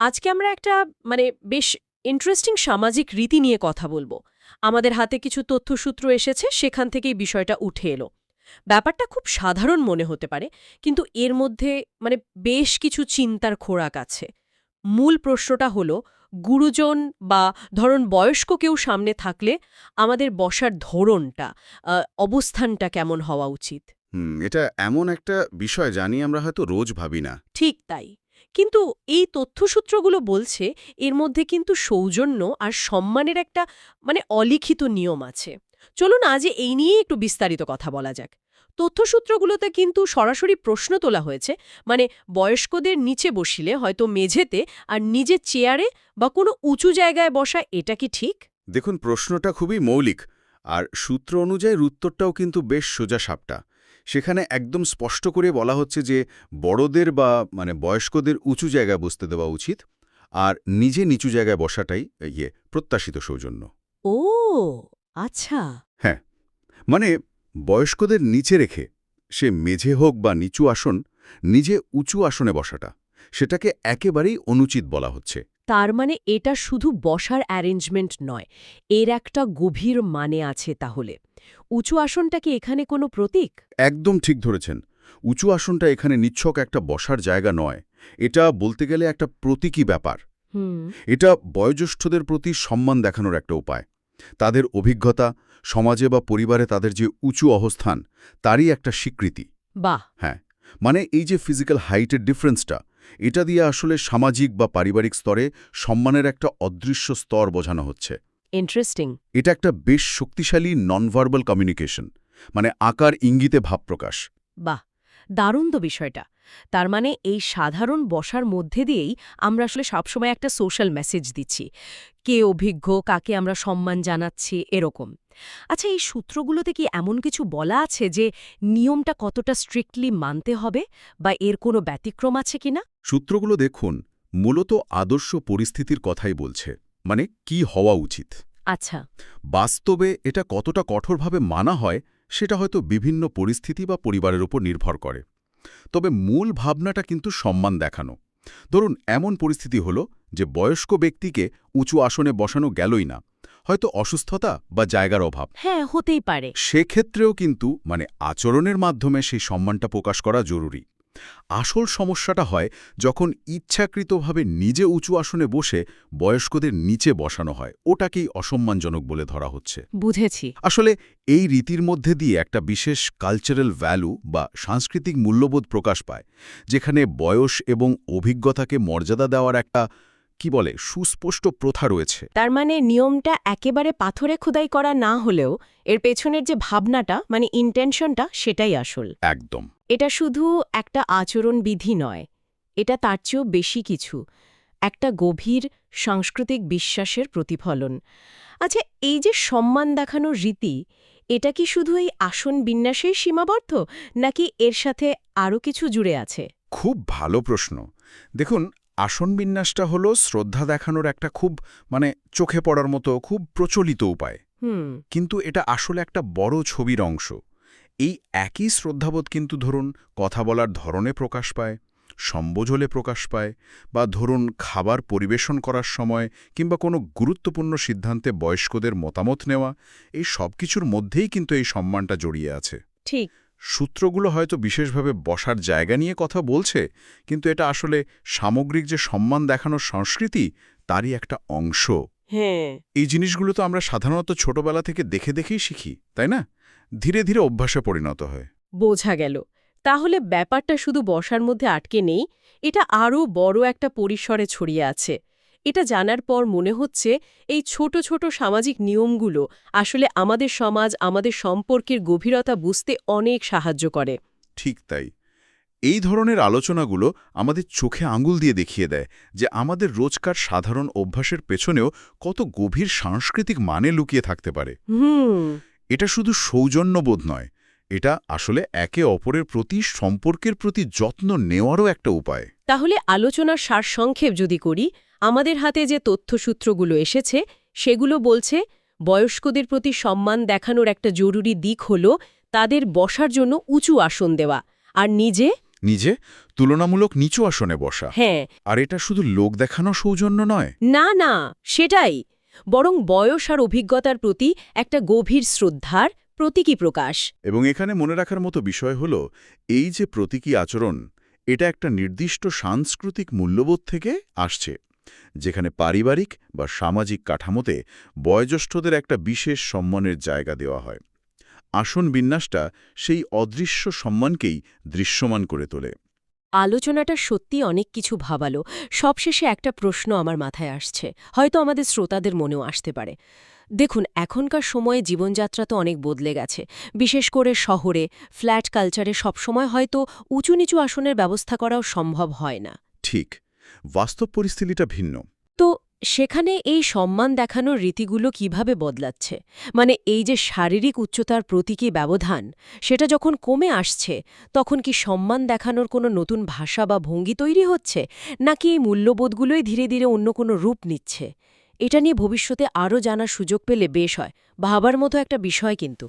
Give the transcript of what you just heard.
আজকে আমরা একটা মানে বেশ ইন্টারেস্টিং সামাজিক রীতি নিয়ে কথা বলব। আমাদের হাতে কিছু তথ্যসূত্র এসেছে সেখান থেকেই বিষয়টা উঠে এলো। ব্যাপারটা খুব সাধারণ মনে হতে পারে কিন্তু এর মধ্যে মানে বেশ কিছু চিন্তার খোরাক আছে। মূল প্রশ্নটা হলো গুরুজন বা ধরুন বয়স্ক কেউ সামনে থাকলে আমাদের বসার ধরনটা অবস্থানটা কেমন হওয়া উচিত? হুম এটা এমন একটা বিষয় জানি আমরা হয়তো রোজ ভাবি না। ঠিক তাই। কিন্তু এই তথ্যসূত্রগুলো বলছে এর মধ্যে কিন্তু সৌজন্য আর সম্মানের একটা মানে অলিখিত নিয়ম আছে। চলুন আজ এই নিয়ে একটু বিস্তারিত কথা বলা যাক। তথ্যসূত্রগুলোতে কিন্তু সরাসরি প্রশ্ন তোলা হয়েছে মানে বয়স্কদের নিচে বসিলে হয়তো মেঝেতে আর নিজের চেয়ারে বা কোনো উঁচু জায়গায় বসা এটা কি ঠিক? দেখুন, প্রশ্নটা খুবই মৌলিক, আর সূত্র অনুযায়ী উত্তরটাও কিন্তু বেশ সোজা সাপটা সেখানে একদম স্পষ্ট করে বলা হচ্ছে যে বড়দের বা মানে বয়স্কদের উঁচু জায়গায় বসতে দেওয়া উচিত আর নিজে নিচু জায়গায় বসাটাই ইয়ে প্রত্যাশিত সৌজন্য। ও আচ্ছা। হ্যাঁ মানে বয়স্কদের নিচে রেখে সে মেঝে হোক বা নিচু আসন নিজে উঁচু আসনে বসাটা সেটাকে একেবারেই অনুচিত বলা হচ্ছে। তার মানে এটা শুধু বসার অ্যারেঞ্জমেন্ট নয় এর একটা গভীর মানে আছে তাহলে। উঁচু আসনটা কি এখানে কোনো প্রতীক? একদম ঠিক ধরেছেন। উঁচু আসনটা এখানে নিচ্ছক একটা বসার জায়গা নয় এটা বলতে গেলে একটা প্রতীকী ব্যাপার। হুম। এটা বয়োজ্যেষ্ঠদের প্রতি সম্মান দেখানোর একটা উপায়। তাদের অভিজ্ঞতা সমাজে বা পরিবারে তাদের যে উঁচু অবস্থান তারই একটা স্বীকৃতি। বাহ! হ্যাঁ। মানে এই যে ফিজিক্যাল হাইটের ডিফারেন্সটা এটা দিয়ে আসলে সামাজিক বা পারিবারিক স্তরে সম্মানের একটা অদৃশ্য স্তর বোঝানো হচ্ছে। ইন্টারেস্টিং এটা একটা বেশ শক্তিশালী ননভার্বাল কমিউনিকেশন মানে আকার ইঙ্গিতে ভাব প্রকাশ। বাহ! দারুণ তো বিষয়টা। তার মানে এই সাধারণ বসার মধ্যে দিয়েই আমরা আসলে সবসময় একটা সোশ্যাল মেসেজ দিচ্ছি। কে অভিজ্ঞ কাকে আমরা সম্মান জানাচ্ছি এরকম। আচ্ছা এই সূত্রগুলোতে কি এমন কিছু বলা আছে যে নিয়মটা কতটা স্ট্রিক্টলি মানতে হবে বা এর কোনো ব্যতিক্রম আছে কিনা সূত্রগুলো দেখুন মূলত আদর্শ পরিস্থিতির কথাই বলছে মানে কি হওয়া উচিত। আচ্ছা। বাস্তবে এটা কতটা কঠোরভাবে মানা হয় সেটা হয়তো বিভিন্ন পরিস্থিতি বা পরিবারের উপর নির্ভর করে। তবে মূল ভাবনাটা কিন্তু সম্মান দেখানো। ধরুন এমন পরিস্থিতি হলো যে বয়স্ক ব্যক্তিকে উঁচু আসনে বসানো গেলই না হয়তো অসুস্থতা বা জায়গার অভাব। হ্যাঁ হতেই পারে। সেক্ষেত্রেও কিন্তু মানে আচরণের মাধ্যমে সেই সম্মানটা প্রকাশ করা জরুরি। আসল সমস্যাটা হয় যখন ইচ্ছাকৃতভাবে নিজে উঁচু আসনে বসে বয়স্কদের নিচে বসানো হয়। ওটাকেই অসম্মানজনক বলে ধরা হচ্ছে। বুঝেছি। আসলে এই রীতির মধ্যে দিয়ে একটা বিশেষ কালচারাল ভ্যালু বা সাংস্কৃতিক মূল্যবোধ প্রকাশ পায় যেখানে বয়স এবং অভিজ্ঞতাকে মর্যাদা দেওয়ার একটা কি বলে সুস্পষ্ট প্রথা রয়েছে। তার মানে নিয়মটা একেবারে পাথরে খোদাই করা না হলেও এর পেছনের যে ভাবনাটা মানে ইন্টেনশনটা সেটাই আসল। একদম। এটা শুধু একটা আচরণবিধি নয় এটা তার চেয়েও বেশি কিছু একটা গভীর সাংস্কৃতিক বিশ্বাসের প্রতিফলন। আচ্ছা এই যে সম্মান দেখানোর রীতি এটা কি শুধু এই আসন বিন্যাসেই সীমাবদ্ধ নাকি এর সাথে আরও কিছু জুড়ে আছে? খুব ভালো প্রশ্ন। দেখুন আসন বিন্যাসটা হলো শ্রদ্ধা দেখানোর একটা খুব মানে চোখে পড়ার মতো খুব প্রচলিত উপায়। হুম। কিন্তু এটা আসলে একটা বড় ছবির অংশ। এই একই শ্রদ্ধাবোধ কিন্তু ধরুন কথা বলার ধরনে প্রকাশ পায় সম্বোঝলে প্রকাশ পায় বা ধরুন খাবার পরিবেশন করার সময় কিংবা কোনো গুরুত্বপূর্ণ সিদ্ধান্তে বয়স্কদের মতামত নেওয়া এই সব কিছুর মধ্যেই কিন্তু এই সম্মানটা জড়িয়ে আছে। ঠিক। সূত্রগুলো হয়তো বিশেষভাবে বসার জায়গা নিয়ে কথা বলছে কিন্তু এটা আসলে সামগ্রিক যে সম্মান দেখানোর সংস্কৃতি তারই একটা অংশ। হ্যাঁ। এই জিনিসগুলো তো আমরা সাধারণত ছোটবেলা থেকে দেখে দেখেই শিখি তাই না? ধীরে ধীরে অভ্যাসে পরিণত হয়। বোঝা গেল। তাহলে ব্যাপারটা শুধু বসার মধ্যে আটকে নেই এটা আরও বড় একটা পরিসরে ছড়িয়ে আছে। এটা জানার পর মনে হচ্ছে এই ছোট ছোট সামাজিক নিয়মগুলো আসলে আমাদের সমাজ আমাদের সম্পর্কের গভীরতা বুঝতে অনেক সাহায্য করে। ঠিক তাই। এই ধরনের আলোচনাগুলো আমাদের চোখে আঙুল দিয়ে দেখিয়ে দেয় যে আমাদের রোজকার সাধারণ অভ্যাসের পেছনেও কত গভীর সাংস্কৃতিক মানে লুকিয়ে থাকতে পারে। এটা শুধু সৌজন্যবোধ নয় এটা আসলে একে অপরের প্রতি সম্পর্কের প্রতি যত্ন নেওয়ারও একটা উপায়। তাহলে আলোচনার সারসংক্ষেপ যদি করি আমাদের হাতে যে তথ্যসূত্রগুলো এসেছে সেগুলো বলছে বয়স্কদের প্রতি সম্মান দেখানোর একটা জরুরি দিক হল তাদের বসার জন্য উঁচু আসন দেওয়া আর নিজে নিজে তুলনামূলক নিচু আসনে বসা। হ্যাঁ। আর এটা শুধু লোক দেখানো সৌজন্য নয়। না না সেটাই। বরং বয়স আর অভিজ্ঞতার প্রতি একটা গভীর শ্রদ্ধার প্রতীকী প্রকাশ। এবং এখানে মনে রাখার মতো বিষয় হল, এই যে প্রতীকী আচরণ, এটা একটা নির্দিষ্ট সাংস্কৃতিক মূল্যবোধ থেকে আসছে, যেখানে পারিবারিক বা সামাজিক কাঠামোতে বয়োজ্যেষ্ঠদের একটা বিশেষ সম্মানের জায়গা দেওয়া হয়। আসন বিন্যাসটা সেই অদৃশ্য সম্মানকেই দৃশ্যমান করে তোলে। আলোচনাটা সত্যি অনেক কিছু ভাবালো। সবশেষে একটা প্রশ্ন আমার মাথায় আসছে। হয়তো আমাদের শ্রোতাদের মনেও আসতে পারে। দেখুন এখনকার সময়ে জীবনযাত্রা তো অনেক বদলে গেছে। বিশেষ করে শহরে ফ্ল্যাট কালচারে সবসময় হয়তো উঁচু নিচু আসনের ব্যবস্থা করাও সম্ভব হয় না। ঠিক। বাস্তব পরিস্থিতিটা ভিন্ন। তো সেখানে এই সম্মান দেখানোর রীতিগুলো কীভাবে বদলাচ্ছে? মানে এই যে শারীরিক উচ্চতার প্রতীকী ব্যবধান, সেটা যখন কমে আসছে, তখন কি সম্মান দেখানোর কোনো নতুন ভাষা বা ভঙ্গি তৈরি হচ্ছে? নাকি এই মূল্যবোধগুলোই ধীরে ধীরে অন্য কোনো রূপ নিচ্ছে? এটা নিয়ে ভবিষ্যতে আরও জানার সুযোগ পেলে বেশ হয়। ভাবার মতো একটা বিষয় কিন্তু।